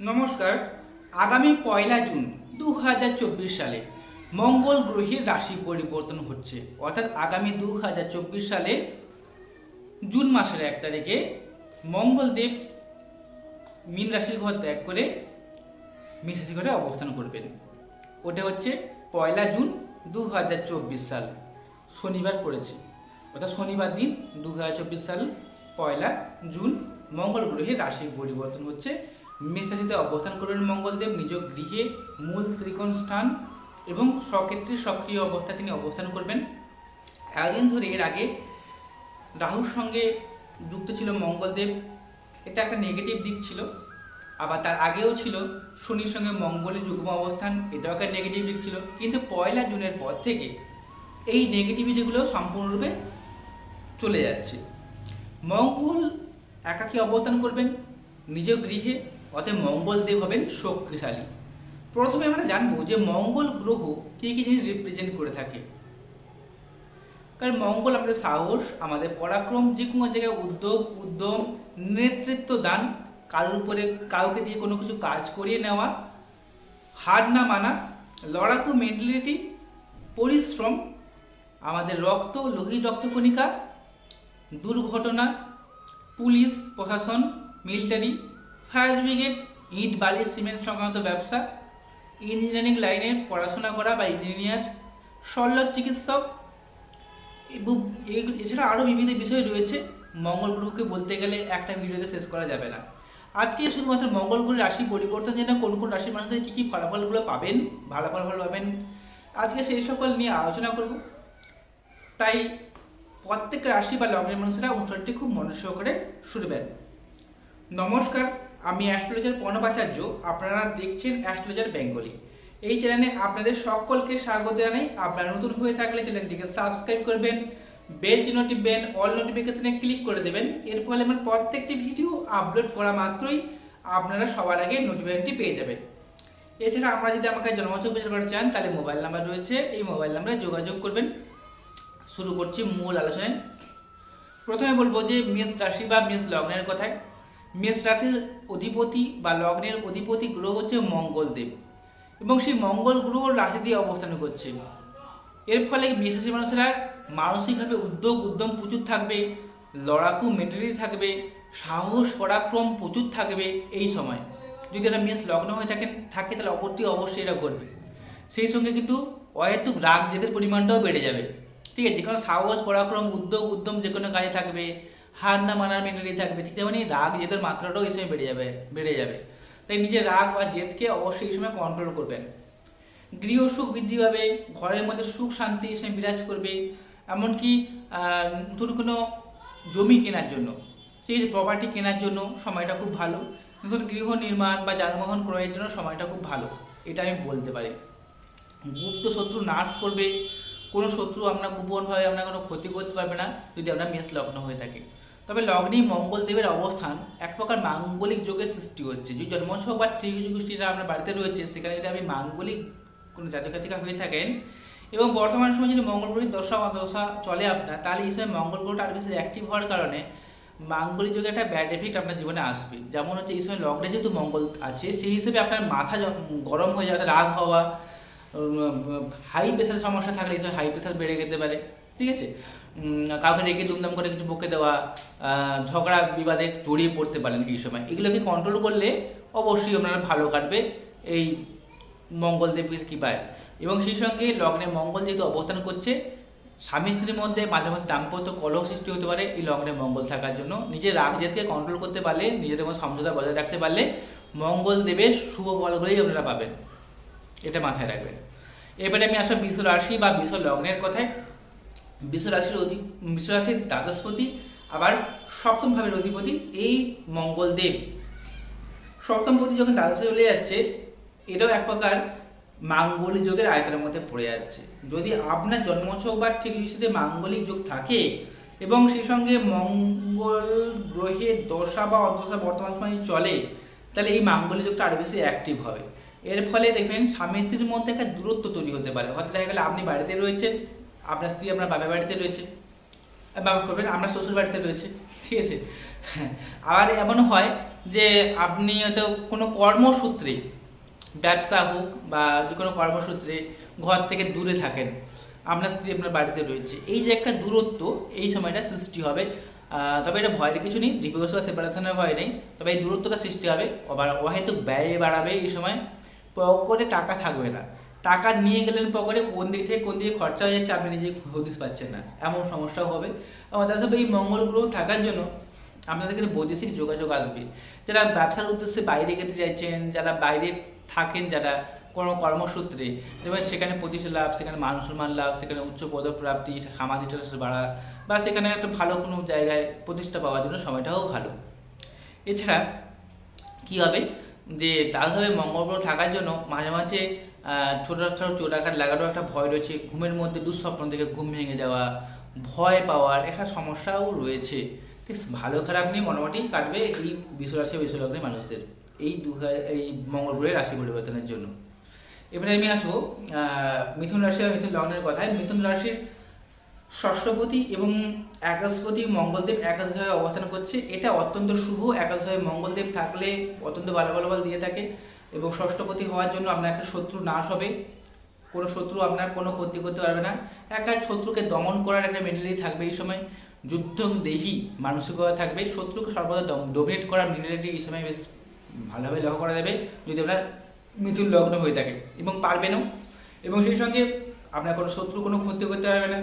নমস্কার। আগামী পয়লা জুন দু হাজার চব্বিশ সালে মঙ্গল গ্রহের রাশি পরিবর্তন হচ্ছে। অর্থাৎ আগামী দু হাজার চব্বিশ সালে জুন মাসের এক তারিখে মঙ্গলদেব মীন রাশির ঘর ত্যাগ করে মীন ঘরে অবস্থান করবেন। ওটা হচ্ছে পয়লা জুন দু হাজার চব্বিশ সাল, শনিবার পড়েছে। অর্থাৎ শনিবার দিন দু হাজার চব্বিশ সাল পয়লা জুন মঙ্গল গ্রহের রাশি পরিবর্তন হচ্ছে। মেষরাশিতে অবস্থান করবেন মঙ্গলদেব নিজ গৃহে মূল ত্রিকোণ স্থান এবং স্বক্ষেত্রে সক্রিয় অবস্থায় তিনি অবস্থান করবেন। এতদিন ধরে এর আগে রাহুর সঙ্গে যুক্ত ছিল মঙ্গলদেব। এটা একটা নেগেটিভ দিক ছিল। আবার তার আগেও ছিল শনির সঙ্গে মঙ্গলের যুগ্ম অবস্থান, এটাও একটা নেগেটিভ দিক ছিল। কিন্তু পয়লা জুনের পর থেকে এই নেগেটিভিটিগুলো সম্পূর্ণরূপে চলে যাচ্ছে। মঙ্গল একাকী অবস্থান করবেন, নিজ গৃহে অতএব মঙ্গলদেব হবেন শক্তিশালী। প্রথমে আমরা জানব যে মঙ্গল গ্রহ কী কী জিনিস রিপ্রেজেন্ট করে থাকে। কারণ মঙ্গল আমাদের সাহস, আমাদের পরাক্রম যে কোনো জায়গায় উদ্যোগ, উদ্যম, নেতৃত্ব দান, কারোর উপরে কাউকে দিয়ে কোনো কিছু কাজ করিয়ে নেওয়া, হার না মানা, লড়াকু মেন্টালিটি পরিশ্রম, আমাদের রক্ত লোহিত রক্তকণিকা, দুর্ঘটনা, পুলিশ, প্রশাসন মিলিটারি ফায়ার ব্রিগেড, ইট, বালি, সিমেন্ট সংক্রান্ত ব্যবসা, ইঞ্জিনিয়ারিং লাইনে পড়াশোনা করা বা ইঞ্জিনিয়ার শল্য চিকিৎসক, এবং এছাড়া আরও বিভিন্ন বিষয় রয়েছে। মঙ্গল গ্রহকে বলতে গেলে একটা ভিডিওতে শেষ করা যাবে না। আজকে শুধুমাত্র মঙ্গল গ্রহের রাশি পরিবর্তন জন্য কোন কোন রাশির মানুষদের কী কী ফলাফলগুলো পাবেন, ভালো ফলাফল পাবেন, আজকে সেই সকল নিয়ে আলোচনা করব। তাই প্রত্যেক রাশি বা লগ্নের মানুষেরা অনুষ্ঠানটি খুব মনোযোগ করে শুনবেন। নমস্কার। আমি অ্যাস্ট্রোলজার প্রণবাচার্য আপনারা দেখছেন অ্যাস্ট্রোলজার বেঙ্গলি। এই চ্যানেলে আপনাদের সকলকে স্বাগত জানাই। আপনারা নতুন হয়ে থাকলে চ্যানেলটিকে সাবস্ক্রাইব করবেন, বেল চিহ্ন অল নোটিফিকেশনে ক্লিক করে দেবেন। এর ফলে আমার প্রত্যেকটি ভিডিও আপলোড করা মাত্রই আপনারা সবার আগে নোটিফিকেশনটি পেয়ে যাবেন। এছাড়া আপনারা যদি আমাকে জন্মছক বিচার করতে চান, তাহলে মোবাইল নাম্বার রয়েছে। এই মোবাইল নাম্বারে যোগাযোগ করবেন। শুরু করছি মূল আলোচনায়। প্রথমে বলব যে মেষ রাশি বা মেষ লগ্নের কথায় মেষ রাশির অধিপতি বা লগ্নের অধিপতি গ্রহ হচ্ছে মঙ্গলদেব। এবং সেই মঙ্গল গ্রহ রাশি দিয়ে অবস্থান করছে। এর ফলে মেষ রাশির মানুষেরা মানসিকভাবে উদ্যোগ, উদ্যম প্রচুর থাকবে, লড়াকু মেন্টালিটি থাকবে, সাহস, পরাক্রম প্রচুর থাকবে এই সময়। যদি একটা মেষ লগ্ন হয়ে থাকেন, থাকে, তাহলে অপরটি অবশ্যই এটা করবে। সেই সঙ্গে কিন্তু অহেতুক রাগ, জেদের পরিমাণটাও বেড়ে যাবে। ঠিক আছে যে কোনো সাহস, পরাক্রম, উদ্যোগ, উদ্যম যে কোনো কাজে থাকবে হার না মানার মেন্টালিটি থাকবে। ঠিক তেমনি রাগ জেদের মাত্রাটাও এই সময় বেড়ে যাবে বেড়ে যাবে। তাই নিজের রাগ বা জেদকে অবশ্যই এই সময় কন্ট্রোল করবেন। গৃহ সুখ বৃদ্ধি পাবে, ঘরের মধ্যে সুখ শান্তি এসে বিরাজ করবে। এমনকি নতুন কোনো জমি কেনার জন্য। ঠিক প্রপার্টি কেনার জন্য সময়টা খুব ভালো। নতুন গৃহ নির্মাণ বা যানবাহন ক্রয়ের জন্য সময়টা খুব ভালো। এটা আমি বলতে পারি। গুপ্ত শত্রু নাশ করবে। কোনো শত্রু আপনার গোপনভাবে আপনার কোনো ক্ষতি করতে পারবে না, যদি আপনার মেষ লগ্ন হয়ে থাকে। তবে লগ্নেই মঙ্গলদেবের অবস্থান এক প্রকার মাঙ্গলিক যোগের সৃষ্টি হচ্ছে যদি জন্মছক বা ত্রিযুগোষ্ঠীরা আপনার বাড়িতে রয়েছে, সেখানে যদি আপনি মাঙ্গলিক কোনো জাতকাতিকা হয়ে থাকেন এবং বর্তমান সময় যদি মঙ্গল গ্রহের দশা দশা চলে আপনার, তাহলে এই সময় মঙ্গল গ্রহটা আরও বেশি অ্যাক্টিভ হওয়ার কারণে মাঙ্গলিক যুগে একটা ব্যাড এফেক্ট আপনার জীবনে আসবে। যেমন হচ্ছে এই সময় লগ্নে যেহেতু মঙ্গল আছে, সেই হিসেবে আপনার মাথা য- গরম হয়ে যাওয়া রাগ হওয়া হাই প্রেশার সমস্যা থাকলে এই সময় হাই প্রেশার বেড়ে যেতে পারে। ঠিক আছে? কাউকে রেখে দুমদাম করে কিছু বকে দেওয়া ঝগড়া বিবাদে জড়িয়ে পড়তে পারেন এই সময়। এগুলোকে কন্ট্রোল করলে অবশ্যই আপনারা ভালো কাটবে এই মঙ্গলদেবের কৃপায়। এবং সেই সঙ্গে লগ্নে মঙ্গল যেহেতু অবস্থান করছে, স্বামী স্ত্রীর মধ্যে মাঝে মাঝে দাম্পত্য কলহ সৃষ্টি হতে পারে এই লগ্নে মঙ্গল থাকার জন্য। নিজের রাগ জেদকে কন্ট্রোল করতে পারলে, নিজেদের মধ্যে সমঝোতা বজায় রাখতে পারলে মঙ্গল দেবের শুভ ফলগুলোই আপনারা পাবেন। এটা মাথায় রাখবেন। এবারে আমি আসলে বিশ্ব রাশি বা বিশ্ব লগ্নের কথায় বিশ্ব রাশির অধি বিশ্ব রাশির দ্বাদশপতি, আবার সপ্তম ভাবের অধিপতি এই মঙ্গলদেব। সপ্তমপতি যখন দ্বাদশে চলে যাচ্ছে, এটাও এক প্রকার মাঙ্গলিক যোগের আয়তনের মধ্যে পড়ে যাচ্ছে। যদি আপনার জন্মছক বা ঠিক সাথে মাঙ্গলিক যোগ থাকে, এবং সেই সঙ্গে মঙ্গল গ্রহের দশা বা অদশা বর্তমান সময়ে চলে, তাহলে এই মাঙ্গলিক যোগটা আরও বেশি অ্যাক্টিভ হবে। এর ফলে দেখবেন স্বামী স্ত্রীর মধ্যে একটা দূরত্ব তৈরি হতে পারে। হয়তো দেখা গেলে আপনি বাড়িতে রয়েছেন আপনার স্ত্রী আপনার বাবার বাড়িতে রয়েছে বাবা করবেন আপনার শ্বশুর বাড়িতে রয়েছে, ঠিক আছে? আর এমন হয় যে আপনি হয়তো কোনো কর্মসূত্রে, ব্যবসা হোক বা যে কোনো কর্মসূত্রে ঘর থেকে দূরে থাকেন, আপনার স্ত্রী আপনার বাড়িতে রয়েছে, এই যে একটা দূরত্ব এই সময়টা সৃষ্টি হবে। তবে এটা ভয়ের কিছু নেই ডিভোর্স বা সেপারেশনের ভয় নেই, তবে এই দূরত্বটা সৃষ্টি হবে, আবার অহেতুক ব্যয় বাড়াবে এই সময় পকেটে টাকা থাকবে না। টাকা নিয়ে গেলেন পকেটে, কোন দিক থেকে কোন দিকে খরচা হয়ে যাচ্ছে আপনি নিজে হদিস পাচ্ছেন না। এমন সমস্যাও হবে। এবং সাথে এই মঙ্গল গ্রহ থাকার জন্য আপনাদের ক্ষেত্রে বৈদেশিক যোগাযোগ আসবে। যারা ব্যবসার উদ্দেশ্যে বাইরে যেতে চাইছেন, যারা বাইরে থাকেন, যারা কোনো কর্মসূত্রে, যেমন সেখানে প্রতিষ্ঠা লাভ, সেখানে মান সম্মান লাভ, সেখানে উচ্চ পদপ্রাপ্তি, সামাজিক বাড়া, বা সেখানে একটা ভালো কোনো জায়গায় প্রতিষ্ঠা পাওয়ার জন্য সময়টাও ভালো। এছাড়া কি হবে? যে তাহলে মঙ্গল গ্রহ থাকার জন্য মাঝে মাঝে ছোটখাটো চোটাঘাত লাগারও একটা ভয় রয়েছে। ঘুমের মধ্যে দুঃস্বপ্ন থেকে ঘুম ভেঙে যাওয়া, ভয় পাওয়ার একটা সমস্যাও রয়েছে। ঠিক ভালো খারাপ নিয়ে মোটামুটি কাটবে এই বিশ্বরাশি বিশ্বলগ্নের মানুষদের এই দু এই মঙ্গল গ্রহের রাশি পরিবর্তনের জন্য। এবারে আমি আসব মিথুন রাশি আর মিথুন লগ্নের কথায়। মিথুন রাশির ষষ্ঠপতি এবং একাদশপতি মঙ্গলদেব একাদশভাবে অবস্থান করছে। এটা অত্যন্ত শুভ। একাদশভাবে মঙ্গলদেব থাকলে অত্যন্ত ভালো ভালো ফল দিয়ে থাকে। এবং ষষ্ঠপতি হওয়ার জন্য আপনার একটা শত্রু নাশ হবে। কোনো শত্রু আপনার কোনো ক্ষতি করতে পারবে না। একা শত্রুকে দমন করার একটা মেন্টালি থাকবে এই সময়। যুদ্ধ দেহি মানসিকতা থাকবে। শত্রুকে সর্বদা ডোমিনেট করার মেন্টালিটি এই সময় বেশ ভালোভাবে লক্ষ্য করা যাবে, যদি আপনার মিথুন লগ্ন হয়ে থাকে এবং পারবেনও এবং সেই সঙ্গে আপনার কোনো শত্রু কোনো ক্ষতি করতে পারবে না।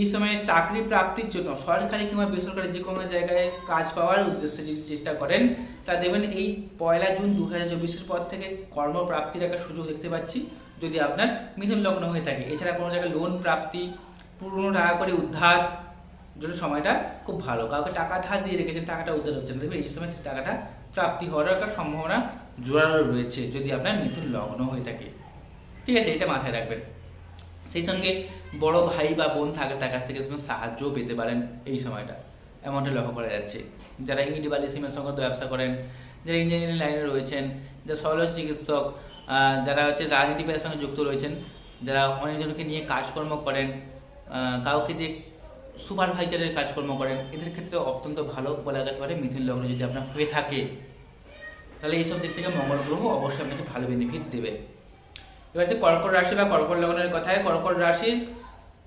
এই সময়ে চাকরি প্রাপ্তির জন্য সরকারি কিংবা বেসরকারি যে কোনো জায়গায় কাজ পাওয়ার উদ্দেশ্যে যদি চেষ্টা করেন, তা দেখবেন এই পয়লা জুন দু হাজার চব্বিশের পর থেকে কর্মপ্রাপ্তির একটা সুযোগ দেখতে পাচ্ছি, যদি আপনার মিথুন লগ্ন হয়ে থাকে। এছাড়া কোনো জায়গায় লোন প্রাপ্তি, পুরনো টাকা করে উদ্ধার জন্য সময়টা খুব ভালো। কাউকে টাকা ধার দিয়ে রেখেছেন, টাকাটা উদ্ধার হচ্ছে না। দেখবেন এই সময় টাকাটা প্রাপ্তি হওয়ার একটা সম্ভাবনা জোরালো রয়েছে, যদি আপনার মিথুন লগ্ন হয়ে থাকে। ঠিক আছে, এটা মাথায় রাখবেন। সেই সঙ্গে বড় ভাই বা বোন থাকে তার কাছ থেকে সাহায্যও পেতে পারেন এই সময়টা। এমনটা লক্ষ্য করা যাচ্ছে। যারা ইট বালি সিমেন্ট সংক্রান্ত ব্যবসা করেন, যারা ইঞ্জিনিয়ারিং লাইনে রয়েছেন, যারা শল্য চিকিৎসক যারা হচ্ছে রাজনীতি পেশার সঙ্গে যুক্ত রয়েছেন, যারা অনেকজনকে নিয়ে কাজকর্ম করেন কাউকে দিয়ে সুপারভাইজারের কাজকর্ম করেন, এদের ক্ষেত্রে অত্যন্ত ভালো বলা যেতে পারে মিথুন লগ্ন যদি আপনার হয়ে থাকে। তাহলে এইসব দিক থেকে মঙ্গল গ্রহ অবশ্যই আপনাকে ভালো বেনিফিট দেবে। এবার হচ্ছে কর্কট রাশি বা কর্কট লগ্নের কথায়, কর্কট রাশির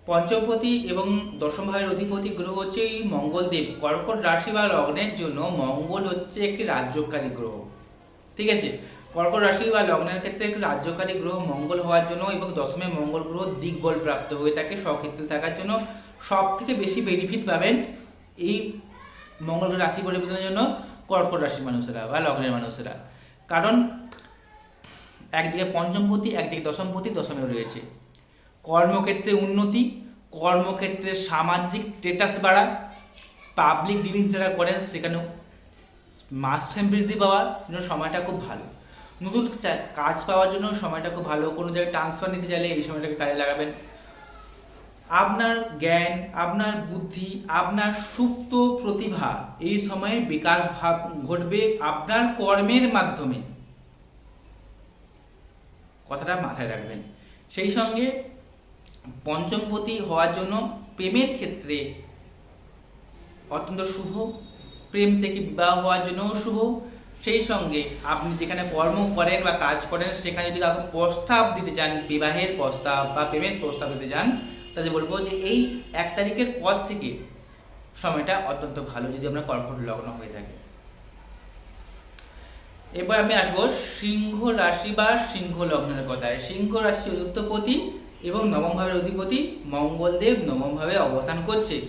পঞ্চমপতি এবং দশম ভাবের অধিপতি গ্রহ হচ্ছে এই মঙ্গলদেব। কর্কট রাশি বা লগ্নের জন্য মঙ্গল হচ্ছে একটি রাজ্যকারী গ্রহ। ঠিক আছে? কর্কট রাশি বা লগ্নের ক্ষেত্রে একটি রাজ্যকারী গ্রহ মঙ্গল হওয়ার জন্য এবং দশমে মঙ্গল গ্রহ দিকবল প্রাপ্ত হয়ে থাকে স্বক্ষেত্রে থাকার জন্য সব থেকে বেশি বেনিফিট পাবেন এই মঙ্গল রাশি পরিবর্তনের জন্য কর্কট রাশির মানুষেরা বা লগ্নের মানুষেরা। কারণ একদিকে পঞ্চমপতি একদিকে দশমপতি দশমে রয়েছে। কর্মক্ষেত্রে উন্নতি, কর্মক্ষেত্রে সামাজিক স্টেটাস বাড়া পাবলিক ডিলিং যারা করেন সেখানেও মাস্টার বৃদ্ধি পাওয়ার জন্য সময়টা খুব ভালো। নতুন কাজ পাওয়ার জন্য সময়টা খুব ভালো। কোনো জায়গায় ট্রান্সফার নিতে চাইলে এই সময়টাকে কাজে লাগাবেন। আপনার জ্ঞান, আপনার বুদ্ধি, আপনার সুপ্ত প্রতিভা এই সময়ে বিকাশ ভাব ঘটবে আপনার কর্মের মাধ্যমে। কথাটা মাথায় রাখবেন। সেই সঙ্গে পঞ্চমপতি হওয়ার জন্য প্রেমের ক্ষেত্রে অত্যন্ত শুভ। প্রেম থেকে বিবাহ হওয়ার জন্যও শুভ। সেই সঙ্গে আপনি যেখানে কর্ম করেন বা কাজ করেন, সেখানে যদি আপনি প্রস্তাব দিতে চান, বিবাহের প্রস্তাব বা প্রেমের প্রস্তাব দিতে চান, তাহলে বলব যে এই এক তারিখের পর থেকে সময়টা অত্যন্ত ভালো, যদি আপনার কর্কট লগ্ন হয়ে থাকে। এবার আমি আসব সিংহ রাশি বা সিংহ লগ্নের কথায়। সিংহ রাশি চতুর্থপতি এবং নবম ভাবের অধিপতি মঙ্গলদেব নবম ভাবে অবস্থান করছে।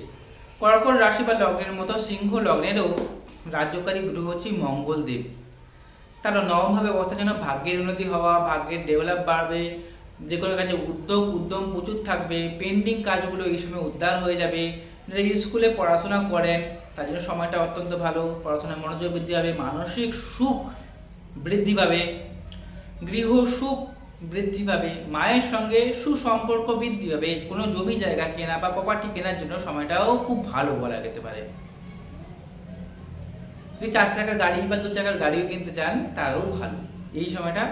কর্কট রাশি বা লগ্নের মতো সিংহ লগ্নেরও রাজ্যকারী গ্রহ হচ্ছে মঙ্গলদেব। তারা নবম ভাবে অবস্থার জন্য ভাগ্যের উন্নতি হওয়া, ভাগ্যের ডেভেলপ বাড়বে, যে কোনো কাজে উদ্যোগ, উদ্যম প্রচুর থাকবে পেন্ডিং কাজগুলো এই সময় উদ্ধার হয়ে যাবে। যারা স্কুলে পড়াশোনা করেন, তার জন্য সময়টা অত্যন্ত ভালো, পড়াশোনায় মনোযোগ বৃদ্ধি হবে মানসিক সুখ বৃদ্ধি পাবে। গৃহ সুখ বৃদ্ধি পাবে মায়ের সঙ্গে সুসম্পর্ক বৃদ্ধি পাবে কোনো জমি জায়গা কেনা বা প্রপার্টি কেনার জন্য সময়টাও খুব ভালো বলা যেতে পারে। যদি চার চাকার গাড়ি বা দু চাকার গাড়িও কিনতে চান, তারও ভালো। এই সময়টা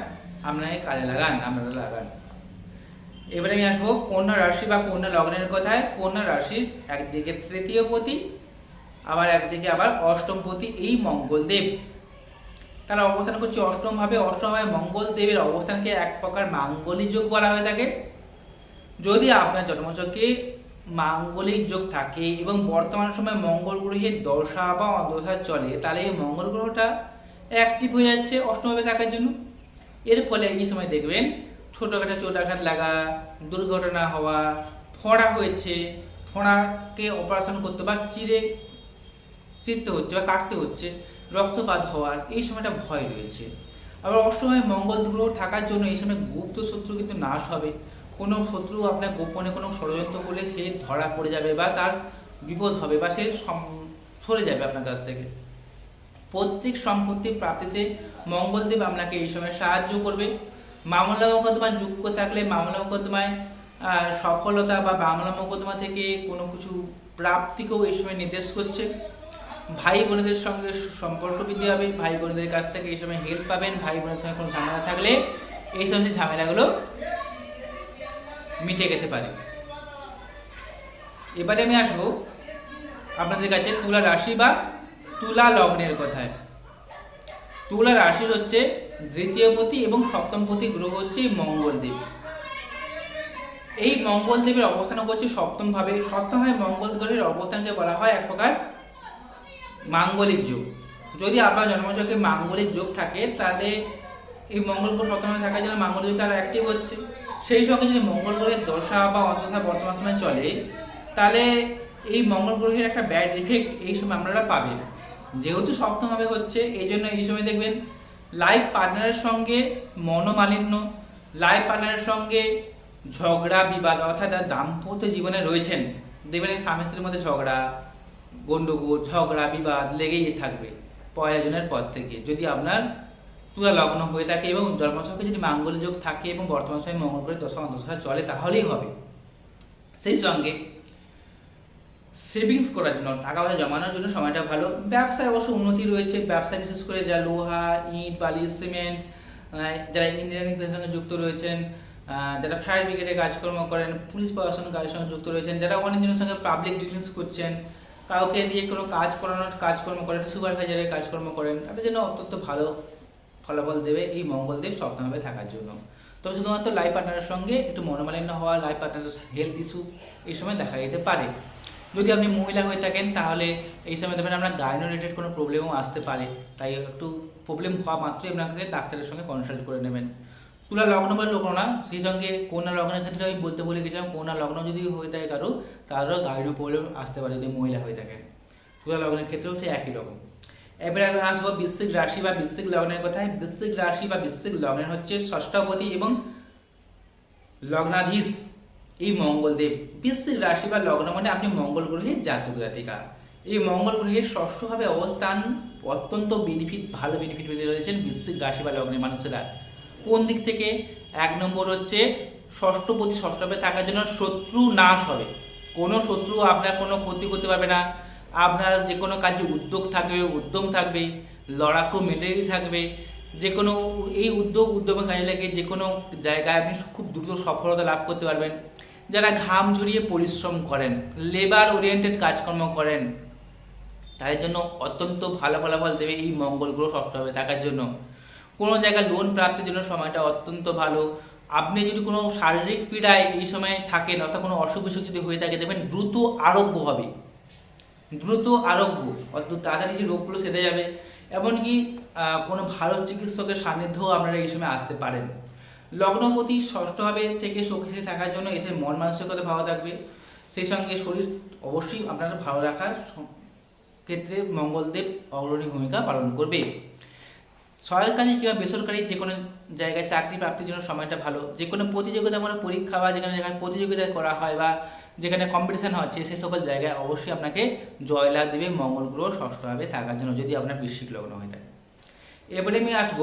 আপনাকে কাজে লাগান, আপনারা লাগান। এবারে আমি আসব কন্যা রাশি বা কন্যা লগ্নের কথায়। কন্যা রাশির একদিকে তৃতীয় পতি, আবার একদিকে আবার অষ্টম পতি, এই মঙ্গলদেব তারা অবস্থান করছে অষ্টম ভাবে অষ্টম ভাবে মঙ্গল দেবের অবস্থানকে এক প্রকার মাঙ্গলিক যোগ বলা হয়ে থাকে। যদি আপনার জন্মচকে মাঙ্গলিক যোগ থাকে এবং বর্তমান সময় মঙ্গল গ্রহের দশা বা অদশা চলে, তাহলে এই মঙ্গল গ্রহটা অ্যাক্টিভ হয়ে যাচ্ছে অষ্টমভাবে থাকার জন্য। এর ফলে এই সময় দেখবেন ছোটোখাটো চোটাঘাত লাগা, দুর্ঘটনা হওয়া, ফোড়া হয়েছে, ফোড়াকে অপারেশন করতে বা চিরে চিরতে হচ্ছে বা কাটতে হচ্ছে। রক্তপাত হওয়ার, এই সময়টা ভয় রয়েছে। আবার অসময় মঙ্গল গ্রহ থাকার জন্য এই সময় গুপ্ত শত্রু কিন্তু নাশ হবে। কোনো শত্রু আপনার গোপনে কোনো ষড়যন্ত্র করলে সে ধরা পড়ে যাবে বা তার বিপদ হবে বা সে সরে যাবে আপনার কাছ থেকে। প্রত্যেক সম্পত্তি প্রাপ্তিতে মঙ্গলদেব আপনাকে এই সময় সাহায্য করবে। মামলা মোকদ্দমা যুক্ত থাকলে মামলা মোকদ্দমায় সফলতা বা মামলা মোকদ্দমা থেকে কোনো কিছু প্রাপ্তিকেও এই সময় নির্দেশ করছে। ভাই বোনেদের সঙ্গে সম্পর্ক বৃদ্ধি হবে। ভাই বোনেদের কাছ থেকে এই সময় হেল্প পাবেন। ভাই বোনের সঙ্গে কোনো ঝামেলা থাকলে এই সমস্ত ঝামেলাগুলো মিটে যেতে পারে। এবারে আমি আসব আপনাদের কাছে তুলা রাশি বা তুলা লগ্নের কথায়। তুলা রাশি হচ্ছে দ্বিতীয় দ্বিতীয়পতি এবং সপ্তম সপ্তমপতি গ্রহ হচ্ছে মঙ্গলদেব এই মঙ্গলদেবের অবস্থান করছে সপ্তম ভাবে সপ্তম ভাবে মঙ্গল গ্রহের অবস্থানকে বলা হয় এক প্রকার মাঙ্গলিক যোগ। যদি আপনার জন্মচক্রে মাঙ্গলিক যোগ থাকে, তাহলে এই মঙ্গল গ্রহ সপ্তমে থাকার জন্য মাঙ্গলিক যোগ তারা অ্যাক্টিভ হচ্ছে। সেই সঙ্গে যদি মঙ্গল গ্রহের দশা বা অন্তর্দশা বর্তমান সময় চলে, তাহলে এই মঙ্গল গ্রহের একটা ব্যাড ইফেক্ট এই সময় আপনারা পাবেন। যেহেতু সপ্তমভাবে হচ্ছে, এই জন্য এই সময় দেখবেন লাইফ পার্টনারের সঙ্গে মনোমালিন্য লাইফ পার্টনারের সঙ্গে ঝগড়া, বিবাদ, অর্থাৎ দাম্পত্য জীবনে রয়েছেন, দেখবেন এই স্বামী স্ত্রীর মধ্যে ঝগড়া গন্ডগোল, ঝগড়া, বিবাদ লেগেই থাকবে পয়লা পর থেকে। যদি আপনার তুলা লগ্ন হয়ে থাকে এবং জন্মছকে যদি মাঙ্গল যোগ থাকে এবং বর্তমান সময় মঙ্গল গ্রহের দশা অন্তঃদশা চলে, তাহলেই হবে। সেই সঙ্গে সেভিংস করার জন্য, টাকা পয়সা জমানোর জন্য সময়টা ভালো। ব্যবসায় অবশ্য উন্নতি রয়েছে। ব্যবসায় বিশেষ করে যা লোহা, ইট, বালি, সিমেন্ট যারা ইঞ্জিনিয়ারিং সঙ্গে যুক্ত রয়েছেন যারা ফায়ার ব্রিগেডে কাজকর্ম করেন পুলিশ প্রশাসন কাজের সঙ্গে যুক্ত রয়েছেন, যারা অনেক দিনের সঙ্গে পাবলিক ডিলিংস করছেন কাউকে দিয়ে কোনো কাজ করানোর কাজকর্ম করেন সুপারভাইজারের কাজকর্ম করেন, তাদের জন্য অত্যন্ত ভালো ফলাফল দেবে এই মঙ্গলদেব সপ্তমভাবে থাকার জন্য। তবে শুধুমাত্র লাইফ পার্টনারের সঙ্গে একটু মনোমালিন্য হওয়া লাইফ পার্টনারের হেলথ ইস্যু এই সময় দেখা যেতে পারে। যদি আপনি মহিলা হয়ে থাকেন, তাহলে এই সময় দেখবেন আপনার গাইনো রিলেটেড কোনো প্রবলেমও আসতে পারে। তাই একটু প্রবলেম হওয়া মাত্রই আপনাকে ডাক্তারের সঙ্গে কনসাল্ট করে নেবেন। তুলা লগ্ন বা লগ্ন না, সেই সঙ্গে কন্যা লগ্নের ক্ষেত্রে আমি বলতে বলে গেছিলাম, কন্যা লগ্ন যদি হয়ে থাকে কারও তারও গাইনো প্রবলেম আসতে পারে, যদি মহিলা হয়ে থাকে। তুলা লগ্নের ক্ষেত্রেও ঠিক একই রকম। এবারে আমি আসব বৃশ্চিক রাশি বা বৃশ্চিক লগ্নের কথায়। বৃশ্চিক রাশি বা বৃশ্চিক লগ্নের হচ্ছে ষষ্ঠপতি এবং লগ্নাধীশ এই মঙ্গলদেব। বৃশ্চিক রাশি বা লগ্ন মানে আপনি মঙ্গল গ্রহে জাতক, জাতিকা। এই মঙ্গল গ্রহের ষষ্ঠভাবে অবস্থান অত্যন্ত বেনিফিট ভালো বেনিফিট পেতে রয়েছেন বৃশ্চিক রাশি বা লগ্নের মানুষেরা। কোন দিক থেকে? এক নম্বর হচ্ছে ষষ্ঠপতি ষষ্ঠভাবে থাকার জন্য শত্রু নাশ হবে। কোনো শত্রু আপনার কোনো ক্ষতি করতে পারবে না। আপনার যে কোনো কাজে উদ্যোগ থাকবে, উদ্যম থাকবে, লড়াকু মেটেরিয়াল থাকবে। যে কোনো এই উদ্যোগ, উদ্যমে কাজে লাগে যে কোনো জায়গায় আপনি খুব দ্রুত সফলতা লাভ করতে পারবেন। যারা ঘাম ঝরিয়ে পরিশ্রম করেন লেবার ওরিয়েন্টেড কাজকর্ম করেন, তাদের জন্য অত্যন্ত ভালো ফলাফল দেবে এই মঙ্গল গ্রহ সবসময় থাকার জন্য। কোনো জায়গায় লোন প্রাপ্তির জন্য সময়টা অত্যন্ত ভালো। আপনি যদি কোনো শারীরিক পীড়ায় এই সময় থাকেন অর্থাৎ কোনো অসুখ বিসুখ যদি হয়ে থাকে, দেখবেন দ্রুত আরোগ্য হবে। দ্রুত আরোগ্য অত তাড়াতাড়ি যে রোগগুলো সেরে যাবে। এমনকি কোনো ভালো চিকিৎসকের সান্নিধ্যও আপনারা এই সময় আসতে পারেন। লগ্নপতি ষষ্ঠভাবে থেকে শক্তিশালী থাকার জন্য এসে মন মানসিকতা ভালো থাকবে। সেই সঙ্গে শরীর অবশ্যই আপনারা ভালো রাখার ক্ষেত্রে মঙ্গলদেব অগ্রণী ভূমিকা পালন করবে। সরকারি কিংবা বেসরকারি যে কোনো জায়গায় চাকরি প্রাপ্তির জন্য সময়টা ভালো। যে কোনো প্রতিযোগিতামূলক পরীক্ষা বা যেখানে যেখানে প্রতিযোগিতা করা হয় বা যেখানে কম্পিটিশান হচ্ছে সেই সকল জায়গায় অবশ্যই আপনাকে জয়লাভ দেবে, মঙ্গল গ্রহ ষষ্ঠভাবে থাকার জন্য যদি আপনার বৃশ্চিক লগ্ন হয়ে থাকে। এবারে আমি আসব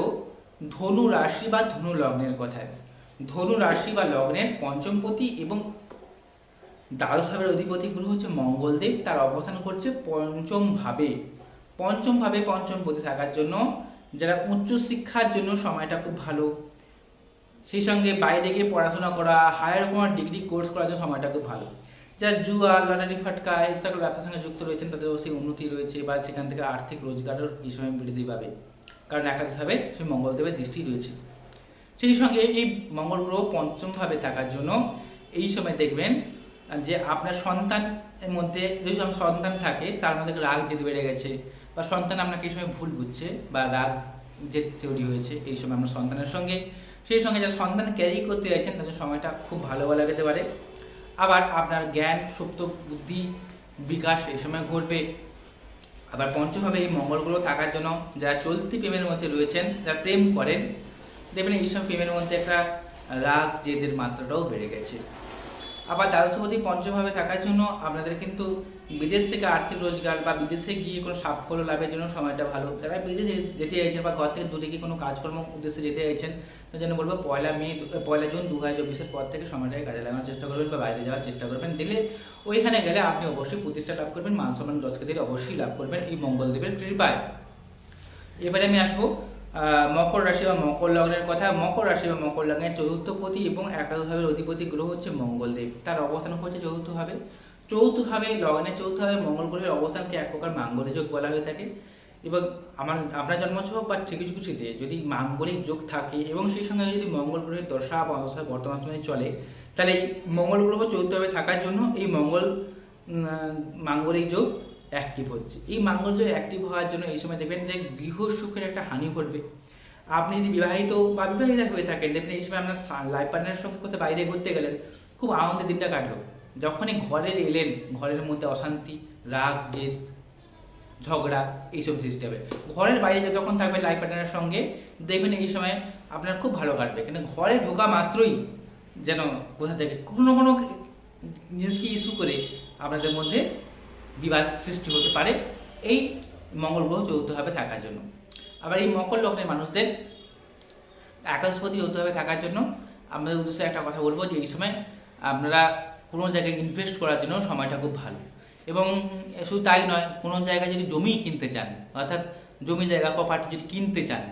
ধনু রাশি বা ধনু লগ্নের কথায়। ধনু রাশি বা লগ্নের পঞ্চমপতি এবং দ্বাদশ ভাবের অধিপতি গ্রহ হচ্ছে মঙ্গলদেব। তার অবস্থান করছে পঞ্চমভাবে। পঞ্চমভাবে পঞ্চম ভাবে থাকার জন্য যারা উচ্চ শিক্ষার জন্য সময়টা খুব ভালো, সেই সঙ্গে বাইরে গিয়ে পড়াশোনা করা হায়ার কোনো ডিগ্রি কোর্স করার জন্য সময়টা খুব ভালো। যারা জুয়া লটারি ফাটকা, এই সকল ব্যবসার সঙ্গে যুক্ত রয়েছেন, তাদের অবশ্যই উন্নতি রয়েছে বা সেখান থেকে আর্থিক রোজগারের এই সময় বৃদ্ধি পাবে। কারণ একাদশভাবে সেই মঙ্গলদেবের দৃষ্টি রয়েছে। সেই সঙ্গে এই মঙ্গল গ্রহ পঞ্চমভাবে থাকার জন্য এই সময় দেখবেন যে আপনার সন্তানের মধ্যে, যদি সন্তান থাকে, তার মধ্যে রাগ জেদ বেড়ে গেছে বা সন্তান আপনাকে এই সময় ভুল বুঝছে বা রাগ যে তৈরি হয়েছে, এই সময় আপনার সন্তানের সঙ্গে, সেই সঙ্গে যারা সন্তান ক্যারি করতে চাইছেন তাদের সময়টা খুব ভালো ভালো লাগাতে পারে। আবার আপনার জ্ঞান, সুপ্ত বুদ্ধি, বিকাশ এই সময় ঘটবে। আবার পঞ্চমভাবে এই মঙ্গলগুলো থাকার জন্য যারা চলতি প্রেমের মধ্যে রয়েছেন, যারা প্রেম করেন, দেখবেন এইসব প্রেমের মধ্যে একটা রাগ, জেদের মাত্রাটাও বেড়ে গেছে। আবার দ্বাদশপতি পঞ্চমভাবে থাকার জন্য আপনাদের কিন্তু বিদেশ থেকে আর্থিক রোজগার বা বিদেশে গিয়ে কোনো সাফল্য লাভের জন্য সময়টা ভালো। যারা বিদেশে যেতে চাইছেন বা ঘর থেকে দূরে গিয়ে কোনো কাজকর্ম উদ্দেশ্যে যেতে চাইছেন তার জন্য বলব পয়লা মে, পয়লা জুন দু হাজার চব্বিশের পর থেকে সময়টাকে কাজে লাগানোর চেষ্টা করবেন বা বাইরে যাওয়ার চেষ্টা করবেন। দিলে ওইখানে গেলে আপনি অবশ্যই প্রতিষ্ঠা লাভ করবেন, মান সম্মান যশকে দিলে অবশ্যই লাভ করবেন। এই মঙ্গলদেবের কৃপায়। এবারে আমি আসব মকর রাশি বা মকর লগ্নের কথা। মকর রাশি বা মকর লগ্নের চতুর্থপতি এবং একাদশভাবের অধিপতি গ্রহ হচ্ছে মঙ্গলদেব। তার অবস্থান হচ্ছে চতুর্থভাবে চৌথভাবে লগ্নের চৌথভাবে মঙ্গল গ্রহের অবস্থানকে এক প্রকার মাঙ্গলিক যোগ বলা হয়ে থাকে। এবং আমার আপনার জন্মসহ বা কিছুতে যদি মাঙ্গলিক যোগ থাকে এবং সেই সঙ্গে যদি মঙ্গল গ্রহের দশা বা দশা বর্তমান সময়ে চলে, তাহলে এই মঙ্গল গ্রহ চৌথভাবে থাকার জন্য এই মঙ্গল মাঙ্গলিক যোগ অ্যাক্টিভ হচ্ছে। এই মাঙ্গল যোগ অ্যাক্টিভ হওয়ার জন্য এই সময় দেখবেন যে গৃহ সুখের একটা হানি ঘটবে। আপনি যদি বিবাহিত বা বিবাহিতা হয়ে থাকেন, দেখবেন এই সময় আপনার লাইফ পার্টনারের সঙ্গে কোথাও বাইরে ঘুরতে গেলেন খুব আনন্দের দিনটা কাটলো। যখনই ঘরে এলেন, ঘরের মধ্যে অশান্তি, রাগ, জেদ, ঝগড়া, এইসব সৃষ্টি হবে। ঘরের বাইরে যখন থাকবেন লাইফ পার্টনারের সঙ্গে, দেখবেন এই সময় আপনার খুব ভালো কাটবে। কিন্তু ঘরে ঢোকা মাত্রই যেন কোথা থেকে কোনো কোনো জিনিসকে ইস্যু করে আপনাদের মধ্যে বিবাদ সৃষ্টি হতে পারে। এই মঙ্গল গ্রহ যৌথভাবে থাকার জন্য। আবার এই মকর লগ্নের মানুষদের একাদশপতি যৌথভাবে থাকার জন্য আমাদের উদ্দেশ্যে একটা কথা বলব যে এই সময় আপনারা কোনো জায়গায় ইনভেস্ট করার জন্য সময়টা খুব ভালো। এবং শুধু তাই নয়, কোনো জায়গায় যদি জমি কিনতে চান, অর্থাৎ জমি জায়গা প্রপার্টি যদি কিনতে চান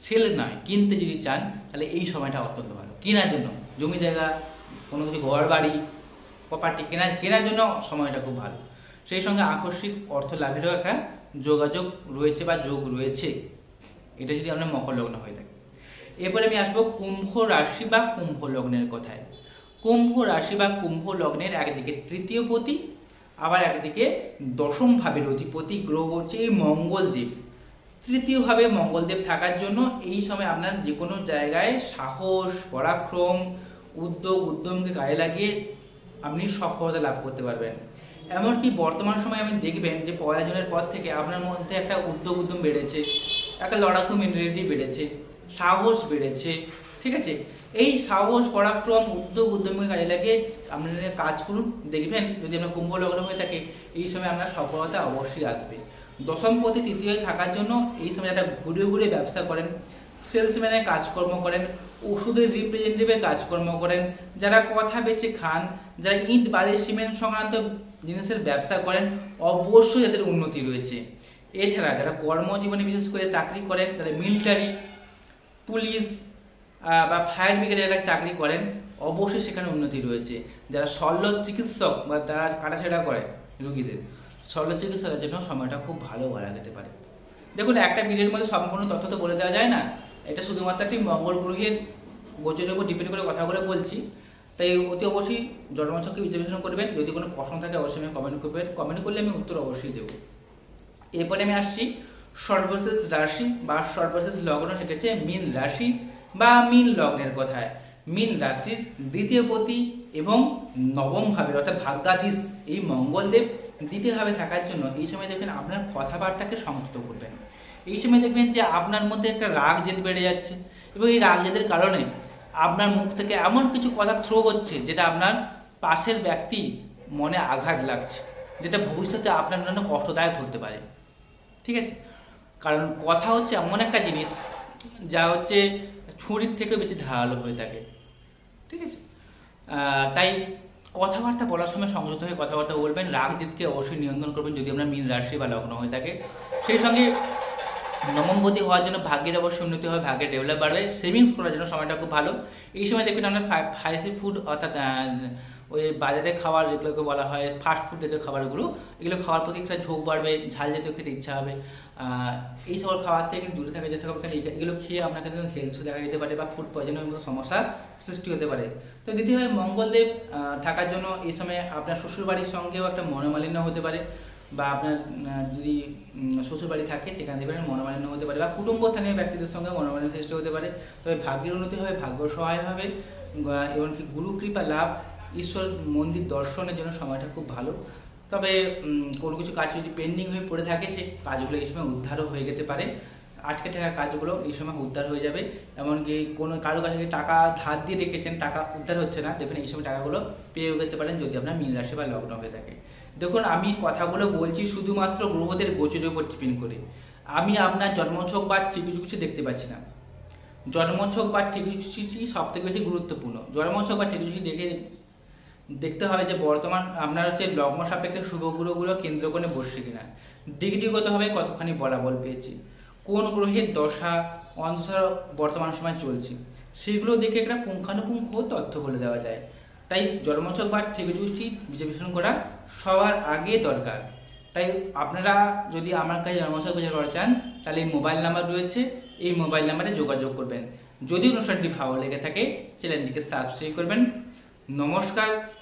সেল নয়, কিনতে যদি চান, তাহলে এই সময়টা অত্যন্ত ভালো। কেনার জন্য, জমি জায়গা, কোনো কিছু ঘর বাড়ি প্রপার্টি কেনা, কেনার জন্য সময়টা খুব ভালো। সেই সঙ্গে আকস্মিক অর্থ লাভেরও একটা যোগাযোগ রয়েছে বা যোগ রয়েছে। এটা যদি আমরা মকর লগ্ন হয়ে থাকে। এরপরে আমি আসব কুম্ভ রাশি বা কুম্ভ লগ্নের কথায়। কুম্ভ রাশি বা কুম্ভ লগ্নের একদিকে তৃতীয় পতি, আবার একদিকে দশম ভাবের অধিপতি গ্রহ হচ্ছে এই মঙ্গলদেব। তৃতীয়ভাবে মঙ্গলদেব থাকার জন্য এই সময় আপনার যে কোনো জায়গায় সাহস, পরাক্রম, উদ্যোগ, উদ্যমকে গায়ে লাগিয়ে আপনি সফলতা লাভ করতে পারবেন। এমনকি বর্তমান সময়ে আপনি দেখবেন যে পয়লা জুনের পর থেকে আপনার মধ্যে একটা উদ্যোগ, উদ্যম বেড়েছে, একটা লড়াকু মেন্টালিটি বেড়েছে, সাহস বেড়েছে, ঠিক আছে? এই সাহস, পরাক্রম, উদ্যোগ, উদ্যমকে কাজে লাগিয়ে আপনারা কাজ করুন, দেখবেন যদি আপনার কুম্ভ লগ্ন হয়ে থাকে, এই সময় আপনার সফলতা অবশ্যই আসবে। দশম পথে তৃতীয় থাকার জন্য এই সময় একটা ঘুরে ঘুরে ব্যবসা করেন সেলসম্যানের কাজকর্ম করেন, ওষুধের রিপ্রেজেন্টেটিভের কাজকর্ম করেন, যারা কথা বেচে খান, যারা ইট, বালি, সিমেন্ট সংক্রান্ত জিনিসের ব্যবসা করেন, অবশ্যই তাদের উন্নতি রয়েছে। এছাড়া যারা কর্মজীবনে বিশেষ করে চাকরি করেন, তারা মিলিটারি পুলিশ বা ফায়ার ব্রিগেডে যারা চাকরি করেন, অবশ্যই সেখানে উন্নতি রয়েছে। যারা শল্য চিকিৎসক বা যারা কাটাছেড়া করে রুগীদের, শল্য চিকিৎসকের জন্য সময়টা খুব ভালো বলা যেতে পারে। দেখুন, একটা ভিডিওর মধ্যে সম্পূর্ণ তথ্য তো বলে দেওয়া যায় না। এটা শুধুমাত্র একটি মঙ্গল গ্রহের গোচরের উপর ডিপেন্ড করে কথাগুলো বলছি। তাই অতি অবশ্যই জন্মছককে বিশ্লেষণ করবেন। যদি কোনো প্রশ্ন থাকে, অবশ্যই আমি কমেন্ট করবেন। কমেন্ট করলে আমি উত্তর অবশ্যই দেবো। এরপরে আমি আসছি সর্বশেষ রাশি বা সর্বশেষ লগ্ন, সেটা হচ্ছে মীন রাশি। বা মীন লগ্নের কথায়। মীন রাশির দ্বিতীয় পতি এবং নবম ভাবে অর্থাৎ ভাগ্যাধীশ এই মঙ্গলদেব দ্বিতীয়ভাবে থাকার জন্য এই সময় দেখবেন আপনার কথাবার্তাকে সংযত করবেন। এই সময় দেখবেন যে আপনার মধ্যে একটা রাগ জেদ বেড়ে যাচ্ছে এবং এই রাগ জেদের কারণে আপনার মুখ থেকে এমন কিছু কথা থ্রো হচ্ছে যেটা আপনার পাশের ব্যক্তি মনে আঘাত লাগছে, যেটা ভবিষ্যতে আপনার জন্য কষ্টদায়ক হতে পারে। ঠিক আছে? কারণ কথা হচ্ছে এমন একটা জিনিস যা হচ্ছে ছুরির থেকে বেশি ধারালো হয়ে থাকে। ঠিক আছে? তাই কথাবার্তা বলার সময় সংযত হয়ে কথাবার্তা বলবেন রাগ জিতকে অবশ্যই নিয়ন্ত্রণ করবেন যদি আমরা মীন রাশি বা লগ্ন হয়ে থাকে। সেই সঙ্গে নবমপতি হওয়ার জন্য ভাগ্যের অবশ্যই উন্নতি হয়, ভাগ্যের ডেভেলপ বাড়বে সেভিংস করার জন্য সময়টা খুব ভালো। এই সময় দেখবেন আপনার ফাইসি ফুড অর্থাৎ ওই বাজারে খাবার যেগুলোকে বলা হয় ফাস্ট ফুড জাতীয় খাবারগুলো, এগুলো খাওয়ার প্রতি একটা ঝোঁক বাড়বে, ঝাল জাতীয় খেতে ইচ্ছা হবে। এই সকল খাবার থেকে দূরে থাকা চেষ্টা করবেন এগুলো খেয়ে আপনার কিন্তু হেলথ দেখা যেতে পারে বা ফুড পয়জনের মতো সমস্যা সৃষ্টি হতে পারে। তো দ্বিতীয় হয় মঙ্গলদেব থাকার জন্য এই সময় আপনার শ্বশুরবাড়ির সঙ্গেও একটা মনোমালিন্য হতে পারে বা আপনার যদি শ্বশুরবাড়ি থাকে, সেখানে দেখবেন মনোমালিন্য হতে পারে বা কুটুম্ব স্থানীয় ব্যক্তিদের সঙ্গে মনোমালিন্য সৃষ্টি হতে পারে। তবে ভাগ্যের উন্নতি হবে, ভাগ্য সহায় হবে এমনকি গুরু কৃপা লাভ, ঈশ্বর মন্দির দর্শনের জন্য সময়টা খুব ভালো। তবে কোনো কিছু কাজ যদি পেন্ডিং হয়ে পড়ে থাকে সেই কাজগুলো এই সময় উদ্ধারও হয়ে যেতে পারে। আটকে থাকা কাজগুলো এই সময় উদ্ধার হয়ে যাবে। এমনকি কোনো কারও কাছে টাকা ধার দিয়ে রেখেছেন, টাকা উদ্ধার হচ্ছে না, দেখবেন এই সময় টাকাগুলো পেয়েও যেতে পারেন যদি আপনার মীন রাশি বা লগ্ন হয়ে থাকে। দেখুন, আমি কথাগুলো বলছি শুধুমাত্র গ্রহদের গোচরের উপর ডিপেন্ড করে। আমি আপনার জন্মছক বা কিছু দেখতে পাচ্ছি না। জন্মছক বা ঠিকুচি সব থেকে বেশি গুরুত্বপূর্ণ। জন্মছক বা ঠিকুচি দেখে দেখতে হবে যে বর্তমান আপনার হচ্ছে লগ্ন সাপেক্ষে শুভ গ্রহগুলো কেন্দ্র করে বসছে কিনা। ডিগ্রিগতভাবে কতখানি বলাবল পেয়েছি? কোন গ্রহের দশা অন্তঃসা বর্তমান সময় চলছে? সেগুলো দেখে একটা পুঙ্খানুপুঙ্খ তথ্য বলে দেওয়া যায়। তাই জন্মছক বা ঠিকুচি বিশ্লেষণ করা সবার আগে দরকার। তাই আপনারা যদি আমার কাছে জন্মছক বিচার করা চান, তাহলে এই মোবাইল নাম্বার রয়েছে। এই মোবাইল নাম্বারে যোগাযোগ করবেন। যদি অনুষ্ঠানটি ভালো লেগে থাকে, চ্যানেলটিকে সাবস্ক্রাইব করবেন। নমস্কার।